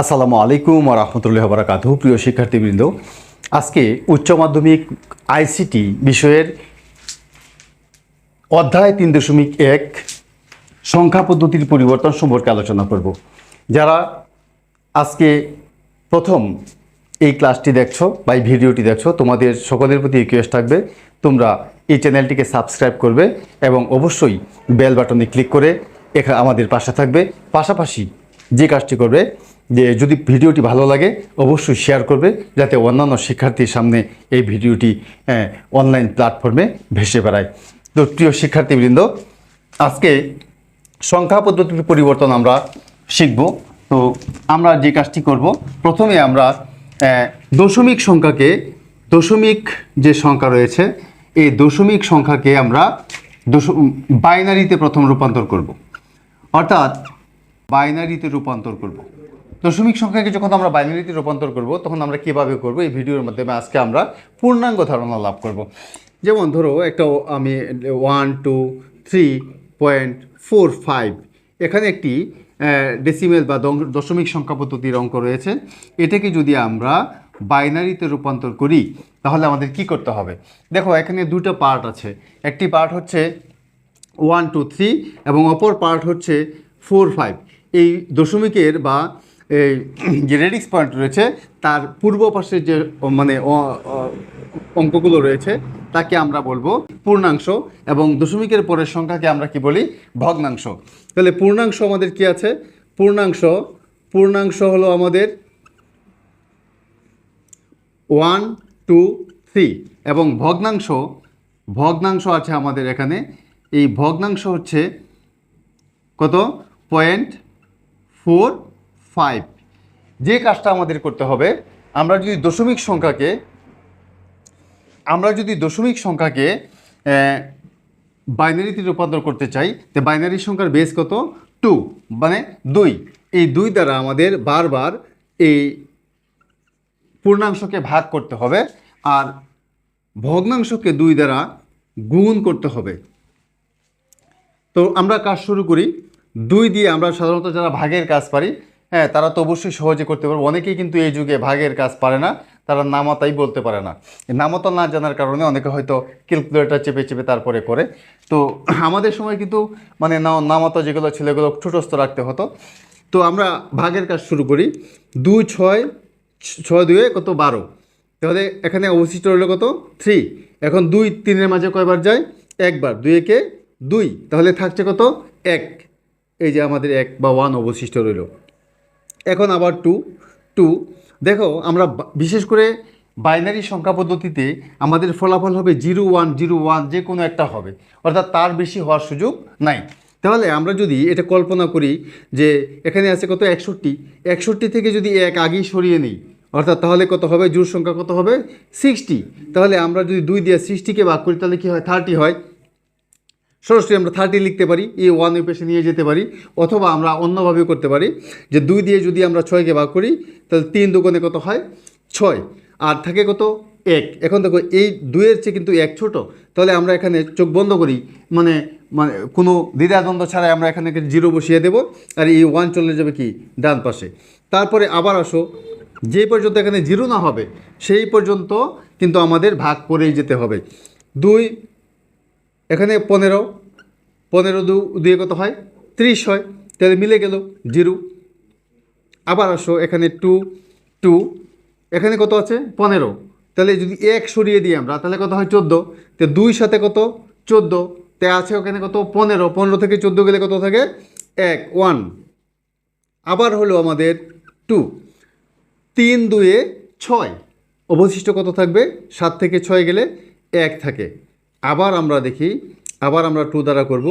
আসসালামু আলাইকুম রহমতুল্লাহ বারাকাতু প্রিয় শিক্ষার্থীবৃন্দ। আজকে উচ্চ মাধ্যমিক আইসিটি বিষয়ের অধ্যায় তিন দশমিক এক সংখ্যা পদ্ধতির পরিবর্তন সম্পর্কে আলোচনা করব। যারা আজকে প্রথম এই ক্লাসটি দেখছ বা এই ভিডিওটি দেখছ, তোমাদের সকলের প্রতি রিকোয়েস্ট থাকবে, তোমরা এই চ্যানেলটিকে সাবস্ক্রাইব করবে এবং অবশ্যই বেল বাটনে ক্লিক করে এখানে আমাদের পাশে থাকবে। পাশাপাশি যে কাজটি করবে যে যদি ভিডিওটি ভালো লাগে, অবশ্যই শেয়ার করবে, যাতে অন্যান্য শিক্ষার্থীর সামনে এই ভিডিওটি অনলাইন প্ল্যাটফর্মে ভেসে বেড়ায়। তো প্রিয় শিক্ষার্থীবৃন্দ, আজকে সংখ্যা পদ্ধতির পরিবর্তন আমরা শিখব। তো আমরা যে কাজটি করব, প্রথমে আমরা দশমিক সংখ্যাকে, দশমিক যে সংখ্যা রয়েছে, এই দশমিক সংখ্যাকে আমরা বাইনারিতে প্রথম রূপান্তর করব। অর্থাৎ বাইনারিতে রূপান্তর করব। দশমিক সংখ্যাকে যখন আমরা বাইনারিতে রূপান্তর করব, তখন আমরা কীভাবে করব, এই ভিডিওর মাধ্যমে আজকে আমরা পূর্ণাঙ্গ ধারণা লাভ করব। যেমন ধরো, একটা আমি one two three point four five এখানে একটি ডেসিমেল বা দশমিক সংখ্যা পদ্ধতির অঙ্ক রয়েছে। এটাকে যদি আমরা বাইনারিতে রূপান্তর করি, তাহলে আমাদের কি করতে হবে? দেখো, এখানে দুটো পার্ট আছে। একটি পার্ট হচ্ছে ওয়ান টু থ্রি এবং অপর পার্ট হচ্ছে ফোর ফাইভ এই দশমিকের বা যে রেডিক্স পয়েন্ট রয়েছে, তার পূর্ব পাশে যে মানে অঙ্কগুলো রয়েছে, তাকে আমরা বলব পূর্ণাংশ এবং দশমিকের পরের সংখ্যাকে আমরা কি বলি? ভগ্নাংশ। তাহলে পূর্ণাংশ আমাদের কি আছে? পূর্ণাংশ পূর্ণাংশ হলো আমাদের ওয়ান টু থ্রি এবং ভগ্নাংশ ভগ্নাংশ আছে আমাদের এখানে। এই ভগ্নাংশ হচ্ছে কত? পয়েন্ট ফোর ফাইভ যে কাজটা আমাদের করতে হবে, আমরা যদি দশমিক সংখ্যাকে, আমরা যদি দশমিক সংখ্যাকে বাইনারিতে রূপান্তর করতে চাই, তো বাইনারি সংখ্যার বেস কত? টু মানে দুই। এই দুই দ্বারা আমাদের বারবার এই পূর্ণাংশকে ভাগ করতে হবে, আর ভগ্নাংশকে দুই দ্বারা গুণ করতে হবে। তো আমরা কাজ শুরু করি। দুই দিয়ে আমরা সাধারণত যারা ভাগের কাজ পারি হ্যাঁ তারা তো অবশ্যই সহজে করতে পারবে। অনেকেই কিন্তু এই যুগে ভাগের কাজ পারে না, তারা নামাতাই বলতে পারে না। নামতা না জানার কারণে অনেকে হয়তো ক্যালকুলেটার চেপে চেপে তারপরে করে। তো আমাদের সময় কিন্তু মানে নামাতা যেগুলো ছিল এগুলো ছোটস্থ রাখতে হতো। তো আমরা ভাগের কাজ শুরু করি। দুই, ছয় ছয় দুয়ে কত? বারো। তাহলে এখানে অবশিষ্ট রইল কত? থ্রি। এখন দুই, তিনের মাঝে কয়বার যায়? একবার। দুই, একে? দুই। তাহলে থাকছে কত? এক। এই যে আমাদের এক বা ওয়ান অবশিষ্ট রইল। এখন আবার টু টু দেখো, আমরা বিশেষ করে বাইনারি সংখ্যা পদ্ধতিতে আমাদের ফলাফল হবে জিরো ওয়ান জিরো ওয়ান যে কোনো একটা হবে। অর্থাৎ তার বেশি হওয়ার সুযোগ নাই। তাহলে আমরা যদি এটা কল্পনা করি যে এখানে আছে কত? একষট্টি। একষট্টি থেকে যদি এক আগেই সরিয়ে নিই, অর্থাৎ তাহলে কত হবে? জোর সংখ্যা কত হবে? সিক্সটি তাহলে আমরা যদি দুই দিয়ে সিক্সটিকে ভাগ করি, তাহলে কী হয়? থার্টি হয়। সরাসরি আমরা থার্টি লিখতে পারি এই ওয়ানের পেশে নিয়ে যেতে পারি, অথবা আমরা অন্যভাবে করতে পারি, যে দুই দিয়ে যদি আমরা ছয়কে ভাগ করি, তাহলে তিন দুগুণে কত হয়? ছয়। আর থাকে কত? এক। এখন দেখো, এই দুইয়ের চেয়ে কিন্তু এক ছোট। তাহলে আমরা এখানে চোখ বন্ধ করি মানে মানে কোনো দ্বিধাদ্বন্দ্ব ছাড়াই আমরা এখানে জিরো বসিয়ে দেব, আর এই ওয়ান চলে যাবে কি? ডান পাশে। তারপরে আবার আসো, যে পর্যন্ত এখানে জিরো না হবে, সেই পর্যন্ত কিন্তু আমাদের ভাগ করেই যেতে হবে। দুই এখানে পনেরো পনেরো দু, দুয়ে কত হয়? ত্রিশ হয়। তাহলে মিলে গেল জিরো। আবার আসো, এখানে টু টু। এখানে কত আছে? পনেরো। তাহলে যদি এক সরিয়ে দিই আমরা, তাহলে কত হয়? চোদ্দ। তো দুই সাথে কত? চোদ্দ। তে আছে ওখানে কত? পনেরো। পনেরো থেকে চোদ্দ গেলে কত থাকে? এক, ওয়ান। আবার হলো আমাদের টু। তিন দুয়ে ছয়। অবশিষ্ট কত থাকবে? সাত থেকে ছয় গেলে এক থাকে। আবার আমরা দেখি, আবার আমরা টু দ্বারা করব।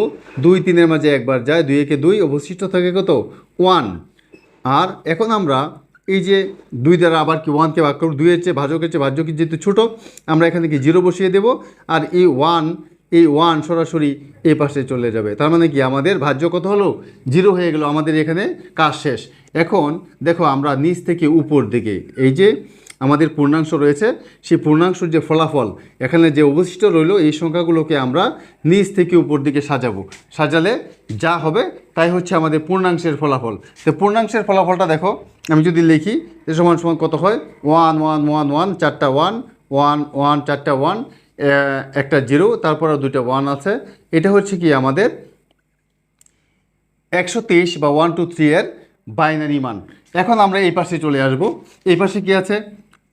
দুই তিনের মাঝে একবার যায়, দুই একে দুই, অবশিষ্ট থাকে কত? ওয়ান আর এখন আমরা এই যে দুই দ্বারা আবার কি ওয়ানকে ভাগ করব? দুইয়ের চেয়ে ভাজকের চেয়ে ভাজ্য কি যেহেতু ছোটো, আমরা এখানে কি জিরো বসিয়ে দেব। আর এই ওয়ান এই ওয়ান সরাসরি এই পাশে চলে যাবে। তার মানে কি আমাদের ভাজ্য কত হলো? জিরো হয়ে গেল আমাদের এখানে কাজ শেষ। এখন দেখো আমরা নিচ থেকে উপর দিকে, এই যে আমাদের পূর্ণাংশ রয়েছে। সেই পূর্ণাংশের যে ফলাফল, এখানে যে অবশিষ্ট রইল, এই সংখ্যাগুলোকে আমরা নিচ থেকে উপর দিকে সাজাবো। সাজালে যা হবে, তাই হচ্ছে আমাদের পূর্ণাংশের ফলাফল। তো পূর্ণাংশের ফলাফলটা দেখো, আমি যদি লিখি সমান সমান কত হয়? ওয়ান ওয়ান ওয়ান ওয়ান, চারটা ওয়ান ওয়ান ওয়ান, চারটা ওয়ান একটা জিরো, তারপরে দুইটা ওয়ান আছে। এটা হচ্ছে কি আমাদের একশো তেইশ বা ওয়ান, টু, থ্রি এর বাইনারি মান। এখন আমরা এই পাশে চলে আসব। এই পাশে কি আছে?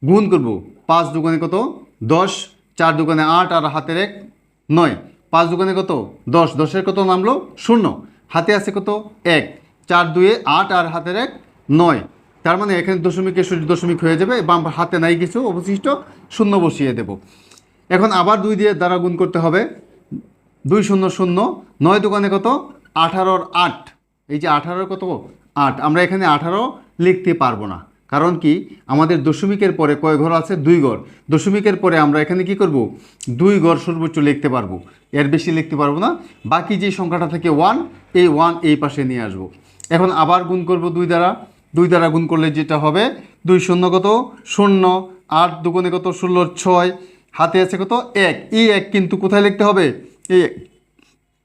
গুণ করব। পাঁচ দোকানে কত? দশ। চার দোকানে আট আর হাতের এক নয়। পাঁচ দোকানে কত? দশ। দশের কত নামলো? শূন্য। হাতে আছে কত? এক। চার দুয়ে আট আর হাতের এক নয়। তার মানে এখানে দশমিকে সূর্য দশমিক হয়ে যাবে। বাম হাতে নাই কিছু, অবশিষ্ট শূন্য বসিয়ে দেব। এখন আবার দুই দিয়ে দ্বারা গুণ করতে হবে। দুই শূন্য শূন্য। নয় দোকানে কত? আঠারোর আট। এই যে আঠারোর কত? আট। আমরা এখানে আঠারো লিখতে পারব না। কারণ কি? আমাদের দশমিকের পরে কয় ঘর আছে? দুই ঘর। দশমিকের পরে আমরা এখানে কি করব? দুই ঘর সর্বোচ্চ লিখতে পারব। এর বেশি লিখতে পারব না। বাকি যে সংখ্যাটা থেকে ওয়ান এই ওয়ান এই পাশে নিয়ে আসব। এখন আবার গুণ করব দুই দ্বারা। দুই দ্বারা গুণ করলে যেটা হবে? দুই শূন্য কত? শূন্য। আট দুগুণে কত? ষোলো, ছয়। হাতে আছে কত? এক। এই এক কিন্তু কোথায় লিখতে হবে? এই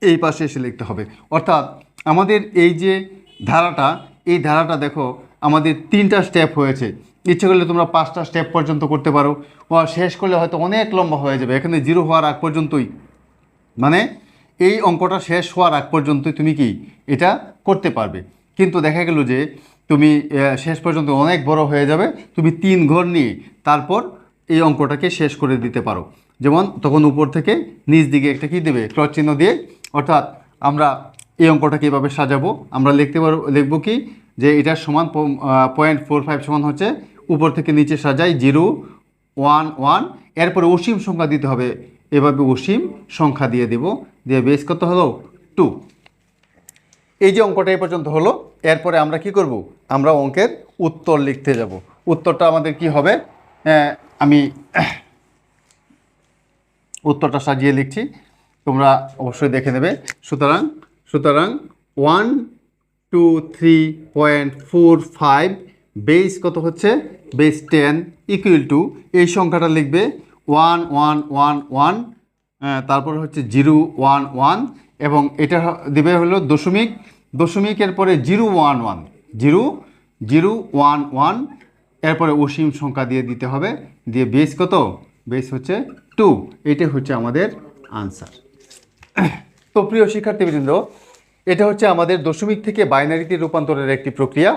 এই পাশে এসে লিখতে হবে। অর্থাৎ আমাদের এই যে ধারাটা, এই ধারাটা দেখো আমাদের তিনটা স্টেপ হয়েছে। ইচ্ছে করলে তোমরা পাঁচটা স্টেপ পর্যন্ত করতে পারো। শেষ করলে হয়তো অনেক লম্বা হয়ে যাবে। এখানে জিরো হওয়ার আগ পর্যন্তই। মানে এই অঙ্কটা শেষ হওয়ার আগ পর্যন্তই তুমি কি এটা করতে পারবে। কিন্তু দেখা গেল যে, তুমি শেষ পর্যন্ত অনেক বড় হয়ে যাবে। তুমি তিন ঘর নিয়ে তারপর এই অঙ্কটাকে শেষ করে দিতে পারো। যেমন, তখন উপর থেকে নিচ দিকে একটা কি দেবে? ক্রস চিহ্ন দিয়ে। অর্থাৎ আমরা এই অঙ্কটাকে এভাবে সাজাবো। আমরা লিখতে পারব লিখব কি? যে এটার সমান পয়েন্ট ফোর ফাইভ সমান হচ্ছে উপর থেকে নিচে সাজাই জিরো ওয়ান ওয়ান এরপরে অসীম সংখ্যা দিতে হবে। এভাবে অসীম সংখ্যা দিয়ে দেব। দিয়ে বেশ কত হলো? টু এই যে অঙ্কটা এই পর্যন্ত হলো, এরপরে আমরা কি করব? আমরা অঙ্কের উত্তর লিখতে যাব। উত্তরটা আমাদের কি হবে? আমি উত্তরটা সাজিয়ে লিখছি। তোমরা অবশ্যই দেখে নেবে। সুতরাং সুতরাং one two three point four five base কত হচ্ছে? বেস টেন ইকুয়াল টু এই সংখ্যাটা লিখবে ওয়ান ওয়ান ওয়ান ওয়ান তারপর হচ্ছে জিরো ওয়ান ওয়ান এবং এটা দিবে হলো দশমিক দশমিকের পরে zero one one zero zero one one এরপরে অসীম সংখ্যা দিয়ে দিতে হবে, দিয়ে বেস কত? বেস হচ্ছে টু এটা হচ্ছে আমাদের আনসার তো প্রিয় শিক্ষার্থীবৃন্দ এটা হচ্ছে আমাদের দশমিক থেকে বাইনারিতে রূপান্তরের একটি প্রক্রিয়া।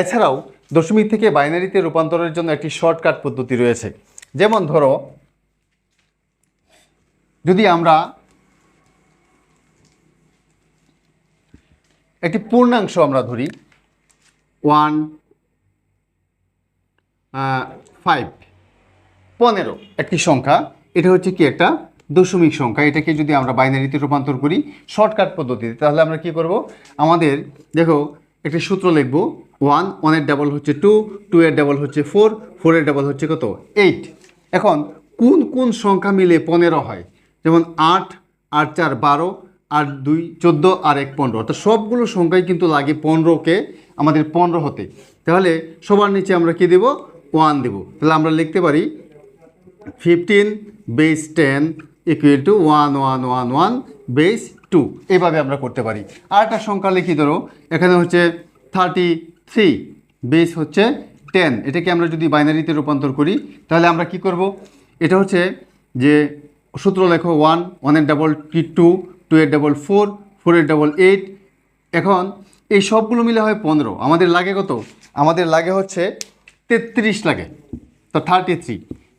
এছাড়াও দশমিক থেকে বাইনারিতে রূপান্তরের জন্য একটি শর্টকাট পদ্ধতি রয়েছে। যেমন ধরো, যদি আমরা একটি পূর্ণাংশ আমরা ধরি, ওয়ান ফাইভ, পনেরো একটি সংখ্যা, এটা হচ্ছে কি একটা দশমিক সংখ্যা, এটাকে যদি আমরা বাইনারিতে রূপান্তর করি শর্টকাট পদ্ধতিতে, তাহলে আমরা কি করব? আমাদের, দেখো, একটি সূত্র লিখব ওয়ান ওয়ানের ডাবল হচ্ছে টু টু এর ডাবল হচ্ছে ফোর ফোরের ডাবল হচ্ছে কত? এইট এখন, কোন কোন সংখ্যা মিলে পনেরো হয়? যেমন আট আট চার বারো আর দুই চোদ্দ, আর এক পনেরো। অর্থাৎ সবগুলো সংখ্যাই কিন্তু লাগে পনেরোকে, আমাদের পনেরো হতে। তাহলে সবার নিচে আমরা কি দেব? ওয়ান দেব। তাহলে আমরা লিখতে পারি fifteen base ten equal to one one one one base two এইভাবে আমরা করতে পারি। আর একটা সংখ্যা লিখি ধরো। এখানে হচ্ছে থার্টি থ্রি বেস হচ্ছে টেন এটাকে আমরা যদি বাইনারিতে রূপান্তর করি, তাহলে আমরা কি করব? এটা হচ্ছে যে সূত্র লেখো ওয়ান ওয়ানের ডাবল কি টু টু এর ডাবল ফোর ফোরের ডাবল এইট এখন এই সবগুলো মিলে হয় পনেরো। আমাদের লাগে কত? আমাদের লাগে হচ্ছে তেত্রিশ লাগে। তো থার্টি থ্রি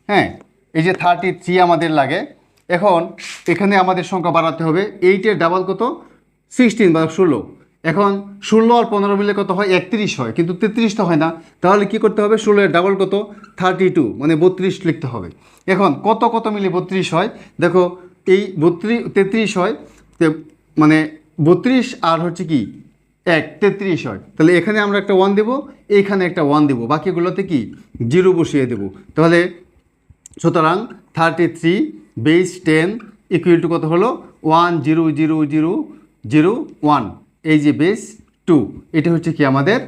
হ্যাঁ এই যে থার্টি থ্রি আমাদের লাগে। এখন এখানে আমাদের সংখ্যা বাড়াতে হবে এইটের ডাবল কত? সিক্সটিন বা ষোলো। এখন ষোলো আর পনেরো মিলে কত হয়? একত্রিশ হয়। কিন্তু তেত্রিশ তো হয় না। তাহলে কি করতে হবে? ষোলো এর ডাবল কত? থার্টি টু মানে বত্রিশ লিখতে হবে। এখন কত কত মিলে বত্রিশ হয়? দেখো, এই বত্রিশ তেত্রিশ হয় মানে বত্রিশ আর হচ্ছে কি? এক, তেত্রিশ হয়। তাহলে এখানে আমরা একটা ওয়ান দেবো এইখানে একটা ওয়ান দেবো। বাকিগুলোতে কি? জিরো বসিয়ে দেবো। তাহলে সুতরাং thirty three base ten equal to কত হলো? One zero zero zero zero one এই যে বেস টু এটা হচ্ছে কি আমাদের